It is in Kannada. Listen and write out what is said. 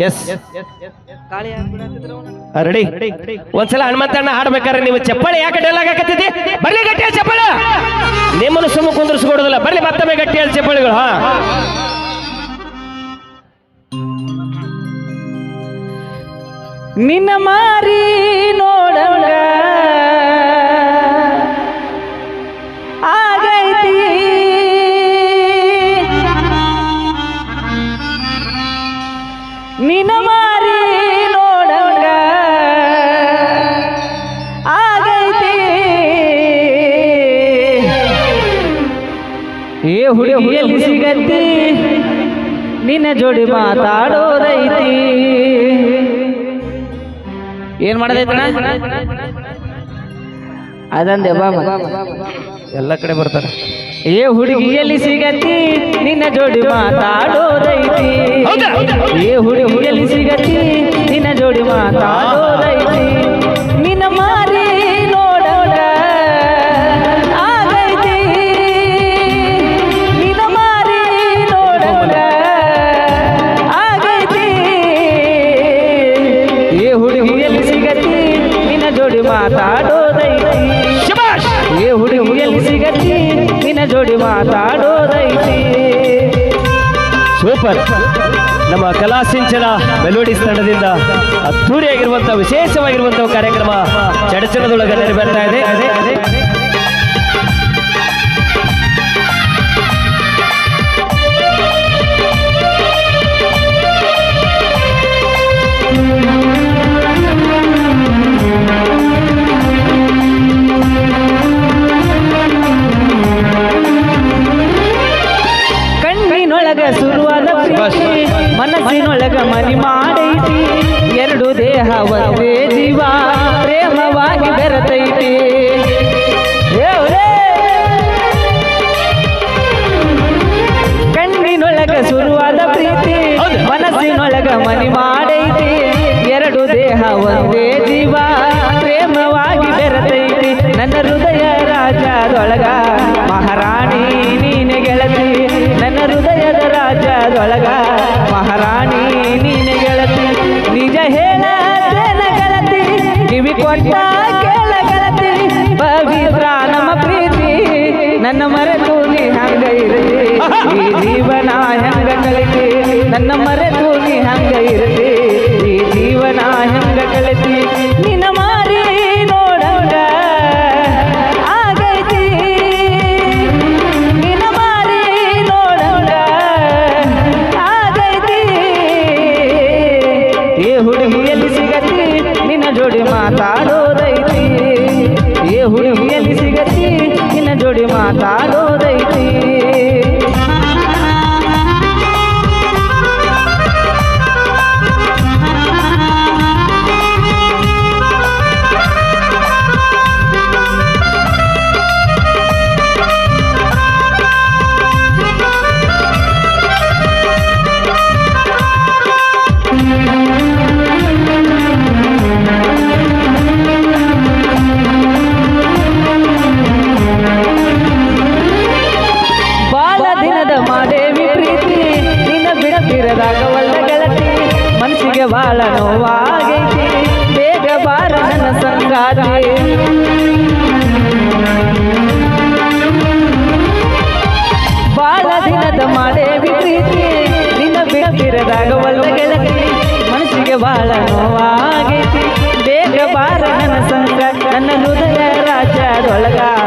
ಎಸ್. ರೆಡಿ ಒಂದ್ಸಲ ಹನುಮಂತಣ್ಣ ಹಾಡ್ಬೇಕಾದ್ರೆ ನೀವು ಚಪ್ಪಾಳೆ ಯಾಕೆ ಡಲ್ ಆಗಕತ್ತಿದ್ದಿ? ಬರ್ಲಿ ಗಟ್ಟಿಯ ಚಪ್ಪಾಳ ನಿಮ್ಮನ್ನು ಸುಮ್ಮ ಕುಂದರ್ಸ್ಕೊಡೋದಿಲ್ಲ. ಬರ್ಲಿ ಮತ್ತೊಮ್ಮೆ ಗಟ್ಟಿಯ ಚಪ್ಪಾಳಿಗಳು ಹಾ. ನಿನ್ನ ಮಾರಿ ನೋಡಂಗ ಹುಡುಗಿಯಲ್ಲಿ ಸಿಗತ್ತಿ? ನಿನ್ನ ಜೋಡಿ ಮಾತಾಡೋದೈತಿ. ಏನ್ ಮಾಡದೈತಣ ಅದಂದೆ ಬಾ ಎಲ್ಲ ಕಡೆ ಬರ್ತಾರೆ. ಏ ಹುಡುಗಿಯಲ್ಲಿ ಸಿಗತಿ ನಿನ್ನ ಜೋಡಿ ಮಾತಾಡೋದೈತಿ? ಏ ಹುಡುಗಿಯಲ್ಲಿ ಸಿಗತಿ ನಿನ್ನ ಜೋಡಿ ಮಾತಾಡೋದೈತಿ ಜೋಡಿ ಮಾತಾಡೋದೈತಿ ಏ ಹುಡುಗಿಯಲ್ಲಿ ಸಿಗತಿ? ನಿನ್ನ ಜೋಡಿ ಮಾತಾಡೋದೈತಿ. ಸೂಪರ್. ನಮ್ಮ ಕಲಾ ಸಿಂಚನ ಮೆಲೋಡಿಸ್ ತಂಡದಿಂದ ಅದ್ದೂರಿಯಾಗಿರುವಂತಹ ವಿಶೇಷವಾಗಿರುವಂತಹ ಕಾರ್ಯಕ್ರಮ ಚಡಚಣದೊಳಗೆ ಬರ್ತಾ ಇದೆ. ಮನಸ್ಸಿನೊಳಗ ಮನಿ ಮಾಡೈತಿ, ಎರಡು ದೇಹ ಒಂದೇ ಜೀವ, ಪ್ರೇಮವಾಗಿ ಬೆರತೈತಿ! ಕಣ್ಣಿನೊಳಗ ಶುರುವಾದ ಪ್ರೀತಿ. ಮನಸ್ಸಿನೊಳಗ ಮನಿ ಮಾಡೈತಿ, ಎರಡು ದೇಹ ಒಂದೇ ಜೀವ, ಪ್ರೇಮವಾಗಿ ಬೆರತೈತಿ ನನ್ನ ಹೃದಯ ರಾಜದೊಳಗ ನನ್ನ ಮರೆತು ನೀ ಹಂಗ ಇರತಿ ಈ ಜೀವನ ಹೆಂಗ ಕಲಿತಿ ನನ್ನ ಮರೆತು ನೀ ಹಂಗ ಇರತಿ ಈ ಜೀವನ ಹೆಂಗ ಕಲಿತಿ ನಿನ್ನ ಮಾದೇವಿ ಪ್ರೀತಿ ನಿನ್ನ ಬಿಡದಿರದಾಗ ಒಳ್ಳೆ ಗೆಳತಿ, ಮನಸ್ಸಿಗೆ ಬಾಳ ನೋವಾಗೈತಿ, ಬೇಗ ಬಾರ ನನ್ನ ಸಂಗಾತಿ. ಬಾಳ ದಿನದ ಮಾದೇವಿ ಪ್ರೀತಿ ನಿನ್ನ ಬಿಡದಿರದಾಗ ಒಳ್ಳೆ ಗೆಳತಿ, ಮನಸ್ಸಿಗೆ ಬಾಳ ನೋವಾಗೈತಿ, ಬೇಗ ಬಾರ ನನ್ನ ಸಂಗ ನನ್ನ ಹೃದಯ ರಾಜ್ಯದೊಳಗ. ಮಹಾರಾಣಿ